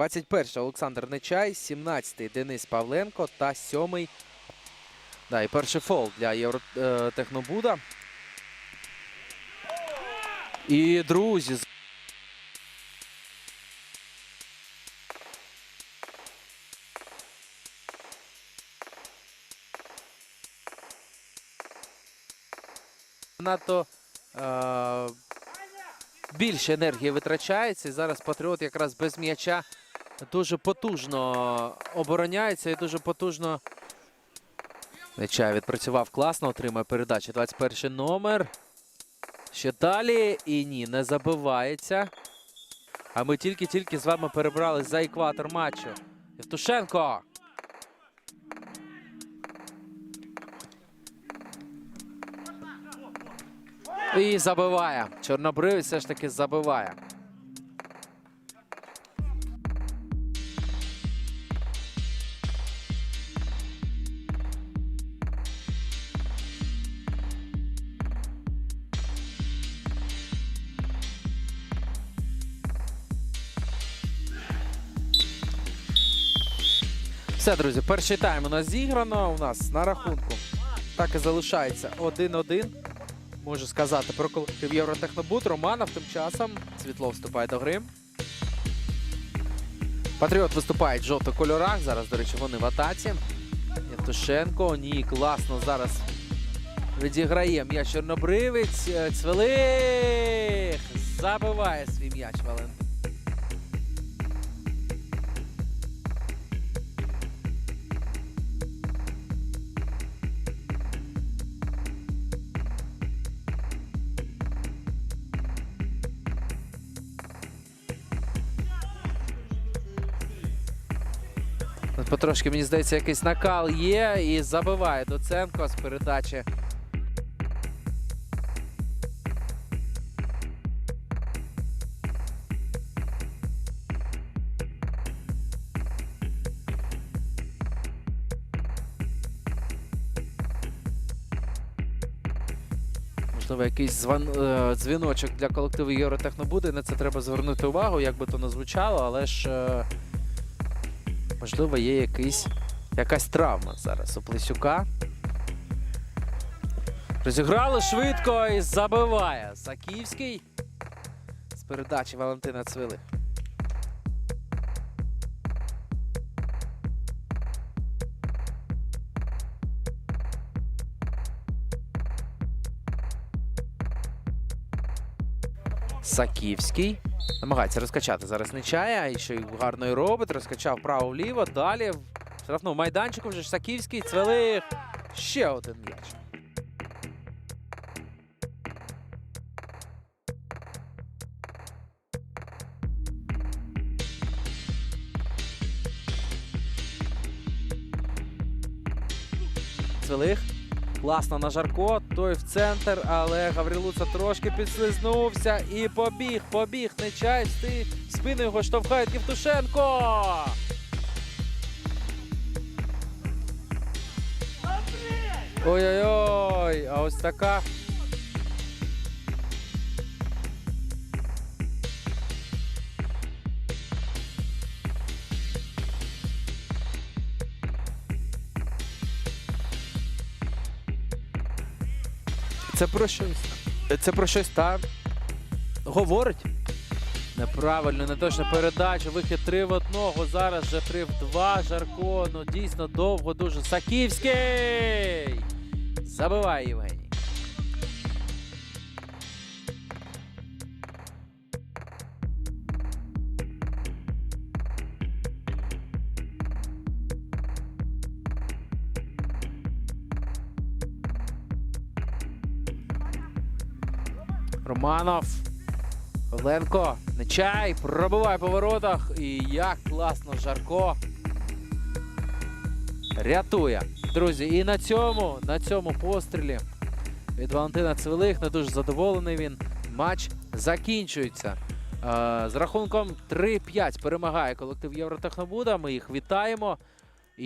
21 Олександр Нечай, 17 Денис Павленко та 7 Да, і перший фол для Євротехнобуда. І друзі, надто е, більше енергії витрачається. І зараз Патріот якраз без м'яча дуже потужно обороняється і дуже потужно. Нечай відпрацював класно, отримає передачу. 21 номер. Ще далі. І ні, не забивається. А ми тільки-тільки з вами перебрали за екватор матчу. Євтушенко. І забиває. Чорнобривець все ж таки забиває. Все, друзі, перший тайм у нас зіграно. У нас на рахунку так і залишається 1-1. Можу сказати про колектив Євротехнобуд. Романов тим часом. Світло вступає до гри. Патріот виступає в жовтих кольорах. Зараз, до речі, вони в атаці. Євтушенко. Ні, класно зараз відіграє м'яч Чорнобривець. Е, Цвелих забиває свій м'яч Валентин. Потрошки, мені здається, якийсь накал є і забиває Доценко з передачі. Можливо, якийсь е, дзвіночок для колективу Євротехнобуди. На це треба звернути увагу, як би то не звучало, але ж. Можливо, є якийсь, якась травма зараз у Плесюка. Розіграли швидко і забиває Саківський з передачі Валентина Цвили. Саківський. Намагається розкачати зараз Нечая. І що й гарно і робить. Розкачав право-вліво. Далі в штрафному майданчику вже Саківський. Цвелих. Ще один м'яч. Цвелих. Класно на Жарко, той в центр, але Гаврилуца трошки підслизнувся і побіг, побіг, Нечай, сти, в спину його штовхає Євтушенко. Ой-ой-ой, а ось така. Це про щось. Це про щось там говорить. Неправильно, не точно передача. Вихід 3 в одного. Зараз же три в два. Жарко. Ну дійсно довго дуже. Саківський! Забиває Євгеній. Романов. Павленко. Нечай. Пробиває по воротах. І як класно Жарко. Рятує. Друзі, і на цьому, на цьому пострілі від Валентина Цвилих не дуже задоволений він. Матч закінчується. Е, з рахунком 3-5 перемагає колектив Євротехнобуда. Ми їх вітаємо.